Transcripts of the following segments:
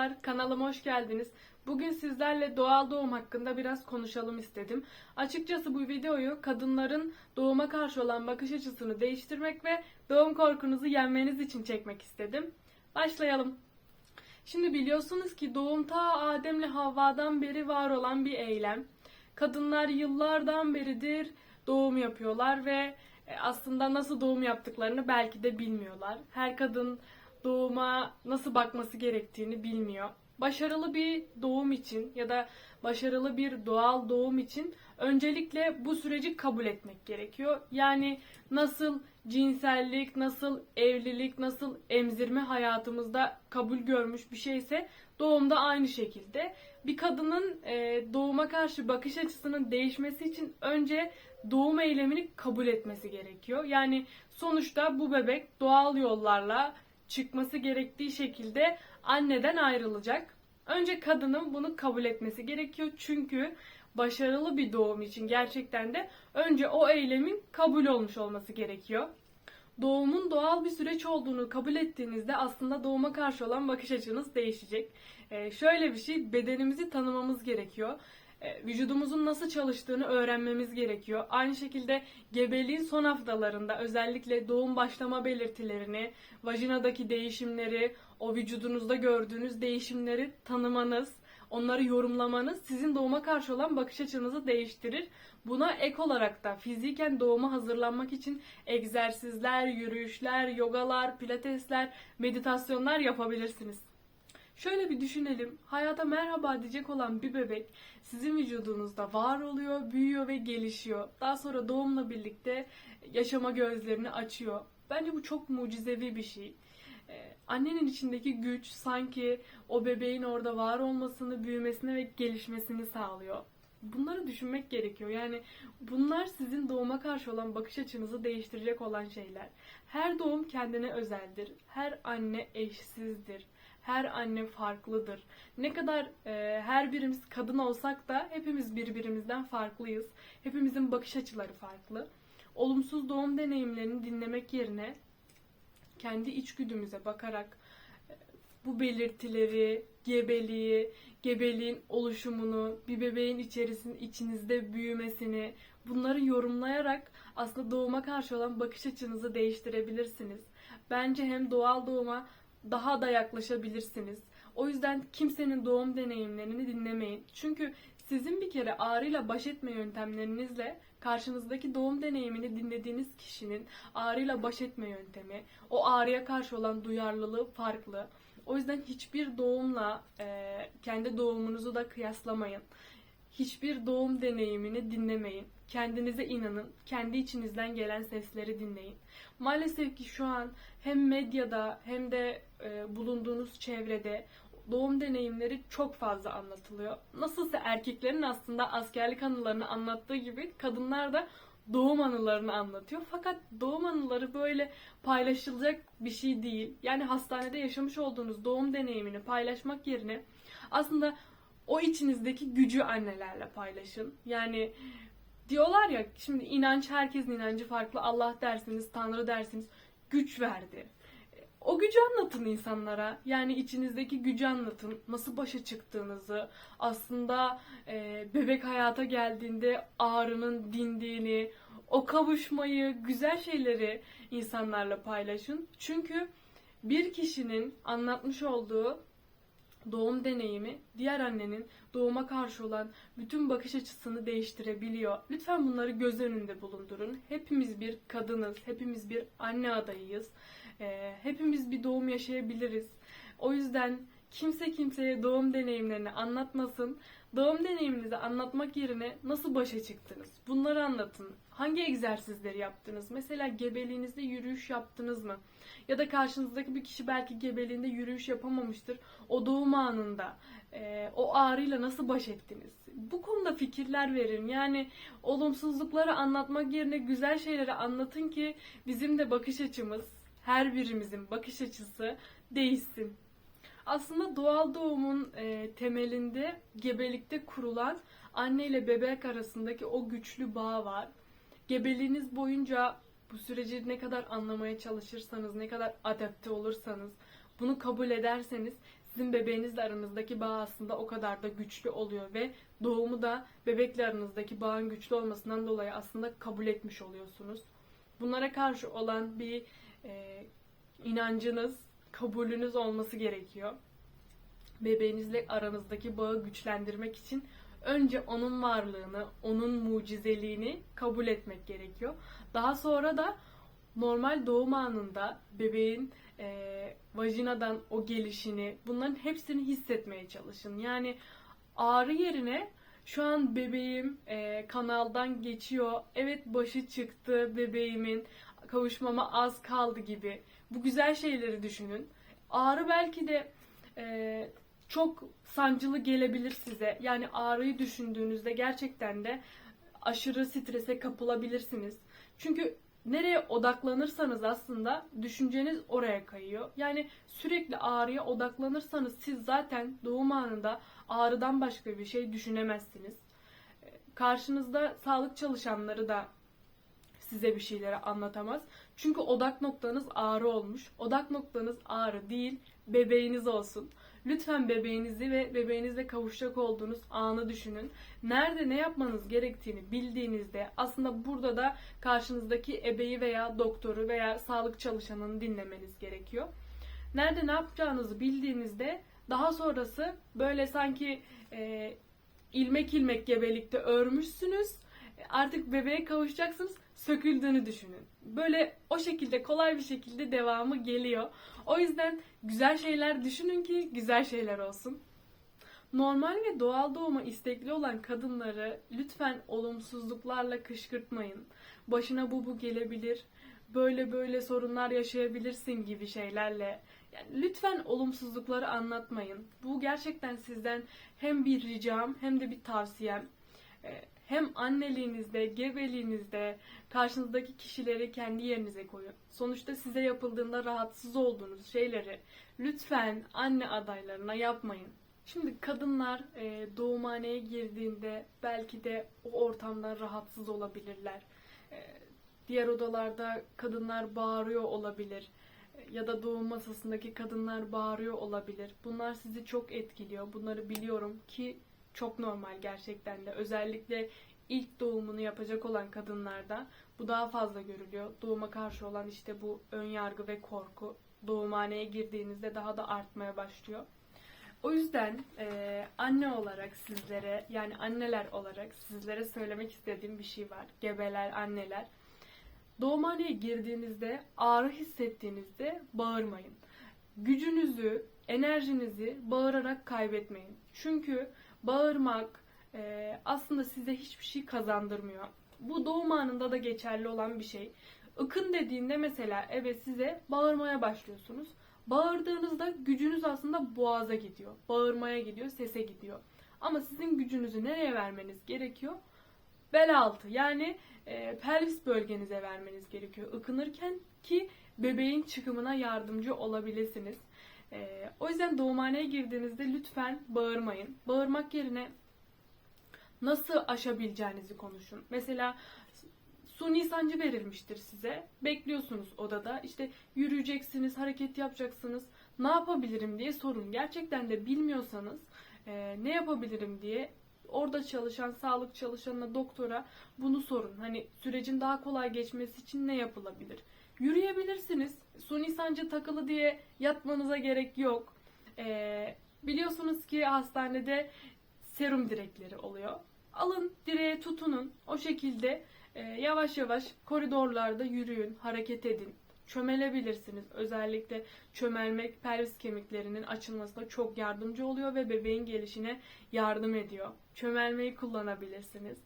Merhabalar, kanalıma hoş geldiniz. Bugün sizlerle doğal doğum hakkında biraz konuşalım istedim. Açıkçası bu videoyu kadınların doğuma karşı olan bakış açısını değiştirmek ve doğum korkunuzu yenmeniz için çekmek istedim. Başlayalım. Şimdi biliyorsunuz ki doğum ta Adem'le Havva'dan beri var olan bir eylem. Kadınlar yıllardan beridir doğum yapıyorlar ve e, aslında nasıl doğum yaptıklarını belki de bilmiyorlar. Her kadın doğuma nasıl bakması gerektiğini bilmiyor. Başarılı bir doğum için ya da başarılı bir doğal doğum için öncelikle bu süreci kabul etmek gerekiyor. Yani nasıl cinsellik, nasıl evlilik, nasıl emzirme hayatımızda kabul görmüş bir şeyse doğumda aynı şekilde. Bir kadının e, doğuma karşı bakış açısının değişmesi için önce doğum eylemini kabul etmesi gerekiyor. Yani sonuçta bu bebek doğal yollarla çıkması gerektiği şekilde anneden ayrılacak. Önce kadının bunu kabul etmesi gerekiyor. Çünkü başarılı bir doğum için gerçekten de önce o eylemin kabul olmuş olması gerekiyor. Doğumun doğal bir süreç olduğunu kabul ettiğinizde aslında doğuma karşı olan bakış açınız değişecek. Ee, şöyle bir şey, bedenimizi tanımamız gerekiyor. Ee, vücudumuzun nasıl çalıştığını öğrenmemiz gerekiyor. Aynı şekilde gebeliğin son haftalarında özellikle doğum başlama belirtilerini, vajinadaki değişimleri, o vücudunuzda gördüğünüz değişimleri tanımanız, onları yorumlamanız sizin doğuma karşı olan bakış açınızı değiştirir. Buna ek olarak da fiziken doğuma hazırlanmak için egzersizler, yürüyüşler, yogalar, pilatesler, meditasyonlar yapabilirsiniz. Şöyle bir düşünelim. Hayata merhaba diyecek olan bir bebek sizin vücudunuzda var oluyor, büyüyor ve gelişiyor. Daha sonra doğumla birlikte yaşama gözlerini açıyor. Bence bu çok mucizevi bir şey. Ee, Annenin içindeki güç sanki o bebeğin orada var olmasını, büyümesini ve gelişmesini sağlıyor. Bunları düşünmek gerekiyor. Yani bunlar sizin doğuma karşı olan bakış açınızı değiştirecek olan şeyler. Her doğum kendine özeldir. Her anne eşsizdir. Her anne farklıdır. Ne kadar e, her birimiz kadın olsak da hepimiz birbirimizden farklıyız. Hepimizin bakış açıları farklı. Olumsuz doğum deneyimlerini dinlemek yerine kendi içgüdümüze bakarak e, bu belirtileri, gebeliği, gebeliğin oluşumunu, bir bebeğin içerisinde içinizde büyümesini, bunları yorumlayarak aslında doğuma karşı olan bakış açınızı değiştirebilirsiniz. Bence hem doğal doğuma daha da yaklaşabilirsiniz. O yüzden kimsenin doğum deneyimlerini dinlemeyin. Çünkü sizin bir kere ağrıyla baş etme yöntemlerinizle karşınızdaki doğum deneyimini dinlediğiniz kişinin ağrıyla baş etme yöntemi, o ağrıya karşı olan duyarlılığı farklı. O yüzden hiçbir doğumla e, kendi doğumunuzu da kıyaslamayın. Hiçbir doğum deneyimini dinlemeyin. Kendinize inanın. Kendi içinizden gelen sesleri dinleyin. Maalesef ki şu an hem medyada hem de e, bulunduğunuz çevrede doğum deneyimleri çok fazla anlatılıyor. Nasılsa erkeklerin aslında askerlik anılarını anlattığı gibi kadınlar da doğum anılarını anlatıyor. Fakat doğum anıları böyle paylaşılacak bir şey değil. Yani hastanede yaşamış olduğunuz doğum deneyimini paylaşmak yerine aslında o içinizdeki gücü annelerle paylaşın. Yani diyorlar ya şimdi inanç herkesin inancı farklı. Allah dersiniz, Tanrı dersiniz güç verdi. O gücü anlatın insanlara. Yani içinizdeki gücü anlatın. Nasıl başa çıktığınızı. Aslında e, bebek hayata geldiğinde ağrının dindiğini, o kavuşmayı, güzel şeyleri insanlarla paylaşın. Çünkü bir kişinin anlatmış olduğu doğum deneyimi diğer annenin doğuma karşı olan bütün bakış açısını değiştirebiliyor. Lütfen bunları göz önünde bulundurun. Hepimiz bir kadınız, hepimiz bir anne adayıyız. Ee, hepimiz bir doğum yaşayabiliriz. O yüzden kimse kimseye doğum deneyimlerini anlatmasın. Doğum deneyiminizi anlatmak yerine nasıl başa çıktınız? Bunları anlatın. Hangi egzersizleri yaptınız? Mesela gebeliğinizde yürüyüş yaptınız mı? Ya da karşınızdaki bir kişi belki gebeliğinde yürüyüş yapamamıştır. O doğum anında e, o ağrıyla nasıl baş ettiniz? Bu konuda fikirler verin. Yani olumsuzlukları anlatmak yerine güzel şeyleri anlatın ki bizim de bakış açımız, her birimizin bakış açısı değişsin. Aslında doğal doğumun e, temelinde gebelikte kurulan anne ile bebek arasındaki o güçlü bağ var. Gebeliğiniz boyunca bu süreci ne kadar anlamaya çalışırsanız, ne kadar adapte olursanız, bunu kabul ederseniz sizin bebeğinizle aranızdaki bağ aslında o kadar da güçlü oluyor ve doğumu da bebekle aranızdaki bağın güçlü olmasından dolayı aslında kabul etmiş oluyorsunuz. Bunlara karşı olan bir e, inancınız, kabulünüz olması gerekiyor. Bebeğinizle aranızdaki bağı güçlendirmek için önce onun varlığını, onun mucizeliğini kabul etmek gerekiyor. Daha sonra da normal doğum anında bebeğin e, vajinadan o gelişini, bunların hepsini hissetmeye çalışın. Yani ağrı yerine şu an bebeğim e, kanaldan geçiyor, evet başı çıktı bebeğimin, kavuşmama az kaldı gibi. Bu güzel şeyleri düşünün. Ağrı belki de e, çok sancılı gelebilir size. Yani ağrıyı düşündüğünüzde gerçekten de aşırı strese kapılabilirsiniz. Çünkü nereye odaklanırsanız aslında düşünceniz oraya kayıyor. Yani sürekli ağrıya odaklanırsanız siz zaten doğum anında ağrıdan başka bir şey düşünemezsiniz. Karşınızda sağlık çalışanları da size bir şeyleri anlatamaz. Çünkü odak noktanız ağrı olmuş. Odak noktanız ağrı değil, bebeğiniz olsun. Lütfen bebeğinizi ve bebeğinizle kavuşacak olduğunuz anı düşünün. Nerede ne yapmanız gerektiğini bildiğinizde aslında burada da karşınızdaki ebeyi veya doktoru veya sağlık çalışanını dinlemeniz gerekiyor. Nerede ne yapacağınızı bildiğinizde daha sonrası böyle sanki e, ilmek ilmek gebelikte örmüşsünüz. Artık bebeğe kavuşacaksınız söküldüğünü düşünün. Böyle o şekilde kolay bir şekilde devamı geliyor. O yüzden güzel şeyler düşünün ki güzel şeyler olsun. Normal ve doğal doğuma istekli olan kadınları lütfen olumsuzluklarla kışkırtmayın. Başına bu bu gelebilir, böyle böyle sorunlar yaşayabilirsin gibi şeylerle. Yani lütfen olumsuzlukları anlatmayın. Bu gerçekten sizden hem bir ricam hem de bir tavsiyem. Ee, hem anneliğinizde, gebeliğinizde karşınızdaki kişileri kendi yerinize koyun. Sonuçta size yapıldığında rahatsız olduğunuz şeyleri lütfen anne adaylarına yapmayın. Şimdi kadınlar e, doğumhaneye girdiğinde belki de o ortamdan rahatsız olabilirler. E, diğer odalarda kadınlar bağırıyor olabilir ya da doğum masasındaki kadınlar bağırıyor olabilir. Bunlar sizi çok etkiliyor. Bunları biliyorum ki çok normal gerçekten de. Özellikle ilk doğumunu yapacak olan kadınlarda bu daha fazla görülüyor. Doğuma karşı olan işte bu ön yargı ve korku doğumhaneye girdiğinizde daha da artmaya başlıyor. O yüzden e, anne olarak sizlere yani anneler olarak sizlere söylemek istediğim bir şey var. Gebeler, anneler. Doğumhaneye girdiğinizde ağrı hissettiğinizde bağırmayın. Gücünüzü, enerjinizi bağırarak kaybetmeyin. Çünkü bağırmak e, aslında size hiçbir şey kazandırmıyor. Bu doğum anında da geçerli olan bir şey. Ikın dediğinde mesela evet size bağırmaya başlıyorsunuz. Bağırdığınızda gücünüz aslında boğaza gidiyor. Bağırmaya gidiyor, sese gidiyor. Ama sizin gücünüzü nereye vermeniz gerekiyor? Bel altı yani e, pelvis bölgenize vermeniz gerekiyor ıkınırken ki bebeğin çıkımına yardımcı olabilirsiniz. E, o yüzden doğumhaneye girdiğinizde lütfen bağırmayın. Bağırmak yerine nasıl aşabileceğinizi konuşun. Mesela suni sancı verilmiştir size. Bekliyorsunuz odada. İşte yürüyeceksiniz, hareket yapacaksınız. Ne yapabilirim diye sorun. Gerçekten de bilmiyorsanız e, ne yapabilirim diye orada çalışan sağlık çalışanına, doktora bunu sorun. Hani sürecin daha kolay geçmesi için ne yapılabilir? Yürüyebilirsiniz. Suni sancı takılı diye yatmanıza gerek yok. E, biliyorsunuz ki hastanede serum direkleri oluyor. Alın direğe tutunun. O şekilde e, yavaş yavaş koridorlarda yürüyün, hareket edin. Çömelebilirsiniz. Özellikle çömelmek pelvis kemiklerinin açılmasına çok yardımcı oluyor ve bebeğin gelişine yardım ediyor. Çömelmeyi kullanabilirsiniz.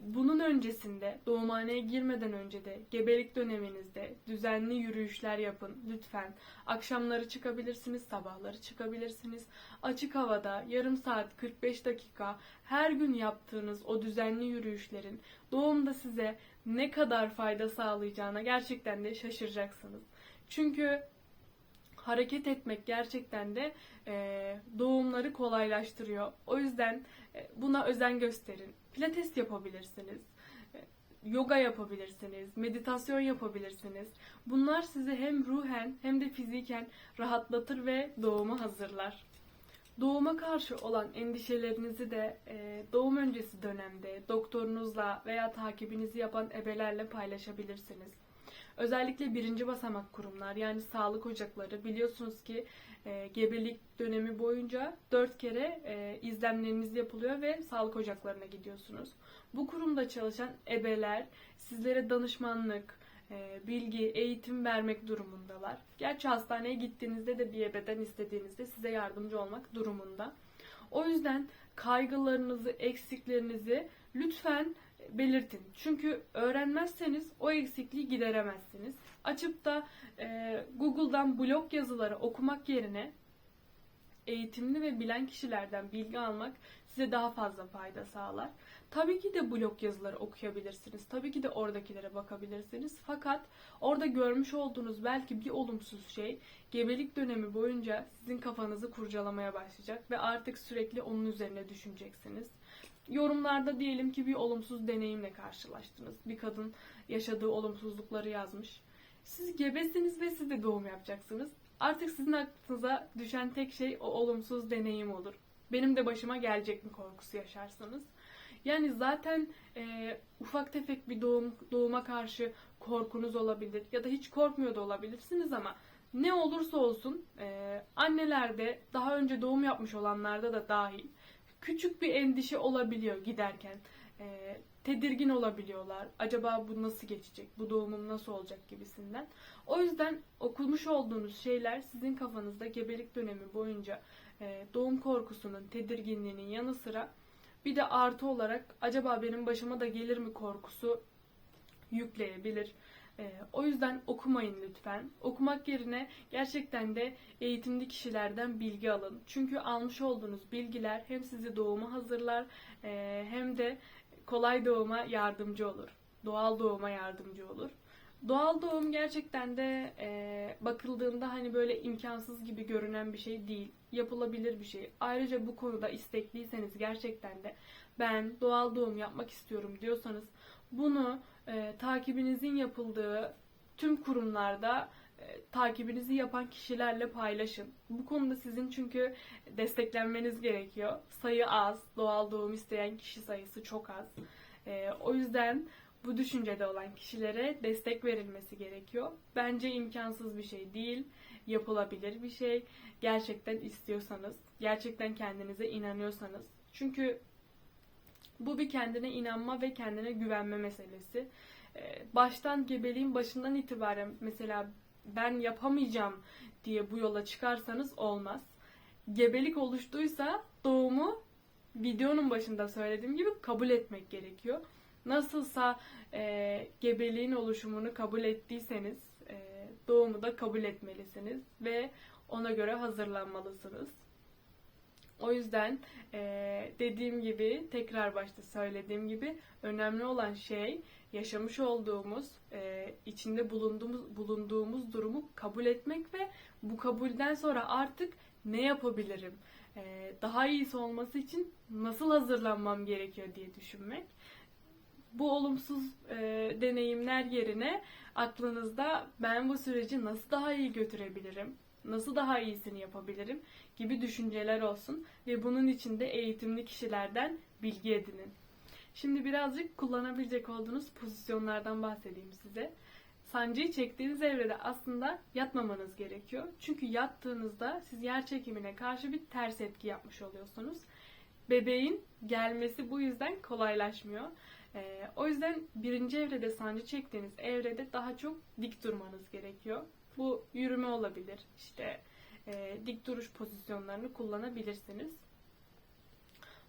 Bunun öncesinde, doğumhaneye girmeden önce de, gebelik döneminizde düzenli yürüyüşler yapın lütfen. Akşamları çıkabilirsiniz, sabahları çıkabilirsiniz. Açık havada yarım saat 45 dakika her gün yaptığınız o düzenli yürüyüşlerin doğumda size ne kadar fayda sağlayacağına gerçekten de şaşıracaksınız. Çünkü hareket etmek gerçekten de e, doğumları kolaylaştırıyor. O yüzden e, buna özen gösterin. Pilates yapabilirsiniz. Yoga yapabilirsiniz, meditasyon yapabilirsiniz. Bunlar sizi hem ruhen hem de fiziken rahatlatır ve doğuma hazırlar. Doğuma karşı olan endişelerinizi de e, doğum öncesi dönemde doktorunuzla veya takibinizi yapan ebelerle paylaşabilirsiniz. Özellikle birinci basamak kurumlar yani sağlık ocakları biliyorsunuz ki e, gebelik dönemi boyunca dört kere e, izlemleriniz yapılıyor ve sağlık ocaklarına gidiyorsunuz. Bu kurumda çalışan ebeler sizlere danışmanlık, e, bilgi, eğitim vermek durumundalar. Gerçi hastaneye gittiğinizde de bir ebeden istediğinizde size yardımcı olmak durumunda. O yüzden kaygılarınızı, eksiklerinizi lütfen belirtin. Çünkü öğrenmezseniz o eksikliği gideremezsiniz. Açıp da e, Google'dan blog yazıları okumak yerine eğitimli ve bilen kişilerden bilgi almak size daha fazla fayda sağlar. Tabii ki de blog yazıları okuyabilirsiniz. Tabii ki de oradakilere bakabilirsiniz. Fakat orada görmüş olduğunuz belki bir olumsuz şey gebelik dönemi boyunca sizin kafanızı kurcalamaya başlayacak ve artık sürekli onun üzerine düşüneceksiniz. Yorumlarda diyelim ki bir olumsuz deneyimle karşılaştınız. Bir kadın yaşadığı olumsuzlukları yazmış. Siz gebesiniz ve siz de doğum yapacaksınız. Artık sizin aklınıza düşen tek şey o olumsuz deneyim olur. Benim de başıma gelecek mi korkusu yaşarsanız. Yani zaten e, ufak tefek bir doğum doğuma karşı korkunuz olabilir ya da hiç korkmuyor da olabilirsiniz ama ne olursa olsun e, annelerde daha önce doğum yapmış olanlarda da dahil küçük bir endişe olabiliyor giderken. E, tedirgin olabiliyorlar. Acaba bu nasıl geçecek? Bu doğumum nasıl olacak gibisinden. O yüzden okumuş olduğunuz şeyler sizin kafanızda gebelik dönemi boyunca e, doğum korkusunun, tedirginliğinin yanı sıra bir de artı olarak acaba benim başıma da gelir mi korkusu yükleyebilir. Ee, o yüzden okumayın lütfen. Okumak yerine gerçekten de eğitimli kişilerden bilgi alın. Çünkü almış olduğunuz bilgiler hem sizi doğuma hazırlar e, hem de kolay doğuma yardımcı olur. Doğal doğuma yardımcı olur. Doğal doğum gerçekten de e, bakıldığında hani böyle imkansız gibi görünen bir şey değil. Yapılabilir bir şey. Ayrıca bu konuda istekliyseniz gerçekten de ben doğal doğum yapmak istiyorum diyorsanız bunu e, takibinizin yapıldığı tüm kurumlarda e, takibinizi yapan kişilerle paylaşın. Bu konuda sizin çünkü desteklenmeniz gerekiyor. Sayı az, doğal doğum isteyen kişi sayısı çok az. E, o yüzden bu düşüncede olan kişilere destek verilmesi gerekiyor. Bence imkansız bir şey değil, yapılabilir bir şey. Gerçekten istiyorsanız, gerçekten kendinize inanıyorsanız. Çünkü bu bir kendine inanma ve kendine güvenme meselesi. Ee, baştan gebeliğin başından itibaren mesela ben yapamayacağım diye bu yola çıkarsanız olmaz. Gebelik oluştuysa doğumu videonun başında söylediğim gibi kabul etmek gerekiyor. Nasılsa e, gebeliğin oluşumunu kabul ettiyseniz e, doğumu da kabul etmelisiniz ve ona göre hazırlanmalısınız. O yüzden e, dediğim gibi tekrar başta söylediğim gibi önemli olan şey yaşamış olduğumuz, e, içinde bulunduğumuz bulunduğumuz durumu kabul etmek ve bu kabulden sonra artık ne yapabilirim? E, daha iyisi olması için nasıl hazırlanmam gerekiyor diye düşünmek bu olumsuz e, deneyimler yerine aklınızda ben bu süreci nasıl daha iyi götürebilirim, nasıl daha iyisini yapabilirim gibi düşünceler olsun ve bunun için de eğitimli kişilerden bilgi edinin. Şimdi birazcık kullanabilecek olduğunuz pozisyonlardan bahsedeyim size. Sancıyı çektiğiniz evrede aslında yatmamanız gerekiyor. Çünkü yattığınızda siz yer çekimine karşı bir ters etki yapmış oluyorsunuz. Bebeğin gelmesi bu yüzden kolaylaşmıyor. Ee, o yüzden birinci evrede sancı çektiğiniz evrede daha çok dik durmanız gerekiyor. Bu yürüme olabilir. İşte e, dik duruş pozisyonlarını kullanabilirsiniz.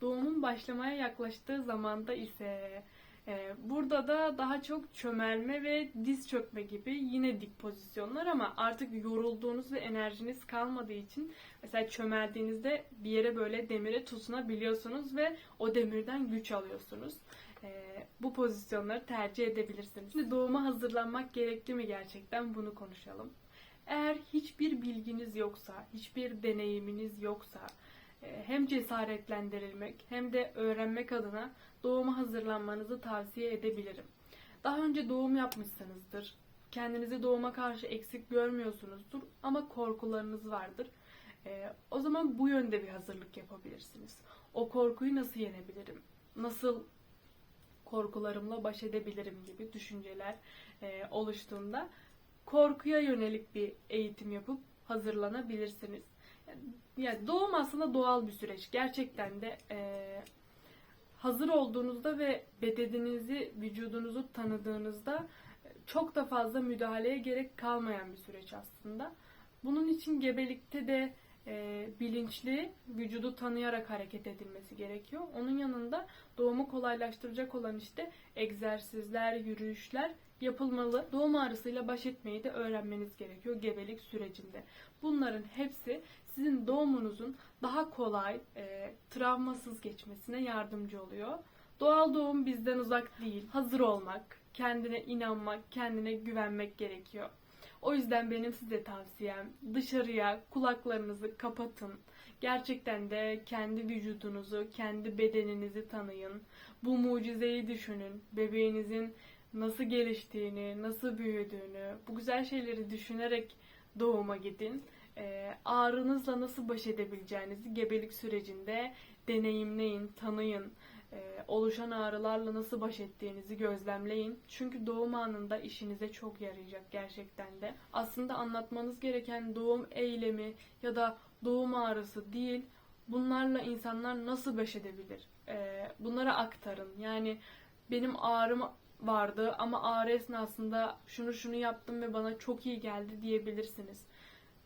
Doğumun başlamaya yaklaştığı zamanda ise e, burada da daha çok çömelme ve diz çökme gibi yine dik pozisyonlar ama artık yorulduğunuz ve enerjiniz kalmadığı için mesela çömeldiğinizde bir yere böyle demire tutunabiliyorsunuz ve o demirden güç alıyorsunuz. E, bu pozisyonları tercih edebilirsiniz. Şimdi doğuma hazırlanmak gerekli mi gerçekten bunu konuşalım. Eğer hiçbir bilginiz yoksa, hiçbir deneyiminiz yoksa e, hem cesaretlendirilmek hem de öğrenmek adına doğuma hazırlanmanızı tavsiye edebilirim. Daha önce doğum yapmışsınızdır. Kendinizi doğuma karşı eksik görmüyorsunuzdur ama korkularınız vardır. Ee, o zaman bu yönde bir hazırlık yapabilirsiniz. O korkuyu nasıl yenebilirim? Nasıl korkularımla baş edebilirim gibi düşünceler e, oluştuğunda korkuya yönelik bir eğitim yapıp hazırlanabilirsiniz. Yani, doğum aslında doğal bir süreç. Gerçekten de e, hazır olduğunuzda ve bedeninizi, vücudunuzu tanıdığınızda çok da fazla müdahaleye gerek kalmayan bir süreç aslında. Bunun için gebelikte de e, bilinçli, vücudu tanıyarak hareket edilmesi gerekiyor. Onun yanında doğumu kolaylaştıracak olan işte egzersizler, yürüyüşler yapılmalı. Doğum ağrısıyla baş etmeyi de öğrenmeniz gerekiyor gebelik sürecinde. Bunların hepsi sizin doğumunuzun daha kolay, e, travmasız geçmesine yardımcı oluyor. Doğal doğum bizden uzak değil. Hazır olmak, kendine inanmak, kendine güvenmek gerekiyor. O yüzden benim size tavsiyem dışarıya kulaklarınızı kapatın. Gerçekten de kendi vücudunuzu, kendi bedeninizi tanıyın. Bu mucizeyi düşünün. Bebeğinizin nasıl geliştiğini, nasıl büyüdüğünü, bu güzel şeyleri düşünerek doğuma gidin. Ee, ağrınızla nasıl baş edebileceğinizi gebelik sürecinde deneyimleyin, tanıyın. Ee, oluşan ağrılarla nasıl baş ettiğinizi gözlemleyin. Çünkü doğum anında işinize çok yarayacak gerçekten de. Aslında anlatmanız gereken doğum eylemi ya da doğum ağrısı değil. Bunlarla insanlar nasıl baş edebilir? Ee, bunlara aktarın. Yani benim ağrım vardı ama ağrı esnasında şunu şunu yaptım ve bana çok iyi geldi diyebilirsiniz.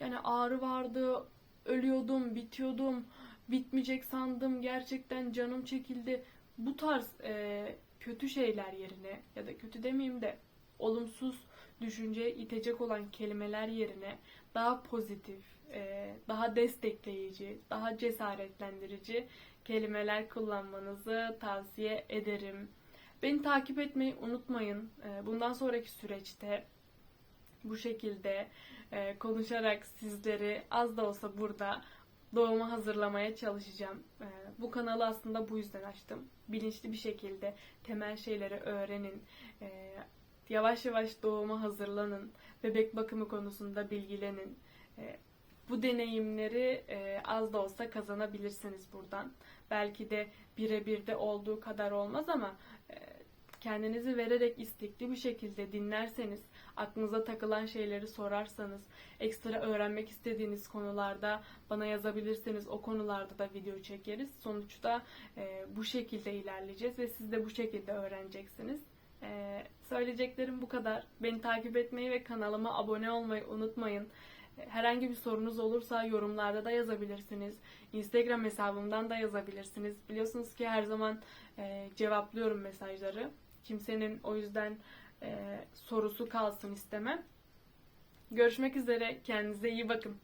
Yani ağrı vardı, ölüyordum, bitiyordum, bitmeyecek sandım, gerçekten canım çekildi. Bu tarz e, kötü şeyler yerine ya da kötü demeyeyim de olumsuz düşünceye itecek olan kelimeler yerine daha pozitif, e, daha destekleyici, daha cesaretlendirici kelimeler kullanmanızı tavsiye ederim. Beni takip etmeyi unutmayın. E, bundan sonraki süreçte bu şekilde e, konuşarak sizleri az da olsa burada doğuma hazırlamaya çalışacağım. E, bu kanalı aslında bu yüzden açtım. Bilinçli bir şekilde temel şeyleri öğrenin. E, yavaş yavaş doğuma hazırlanın. Bebek bakımı konusunda bilgilenin. E, bu deneyimleri e, az da olsa kazanabilirsiniz buradan. Belki de birebir de olduğu kadar olmaz ama kendinizi vererek istekli bir şekilde dinlerseniz, aklınıza takılan şeyleri sorarsanız, ekstra öğrenmek istediğiniz konularda bana yazabilirseniz o konularda da video çekeriz. Sonuçta e, bu şekilde ilerleyeceğiz ve siz de bu şekilde öğreneceksiniz. E, söyleyeceklerim bu kadar. Beni takip etmeyi ve kanalıma abone olmayı unutmayın. Herhangi bir sorunuz olursa yorumlarda da yazabilirsiniz. Instagram hesabımdan da yazabilirsiniz. Biliyorsunuz ki her zaman e, cevaplıyorum mesajları. Kimsenin o yüzden e, sorusu kalsın istemem. Görüşmek üzere. Kendinize iyi bakın.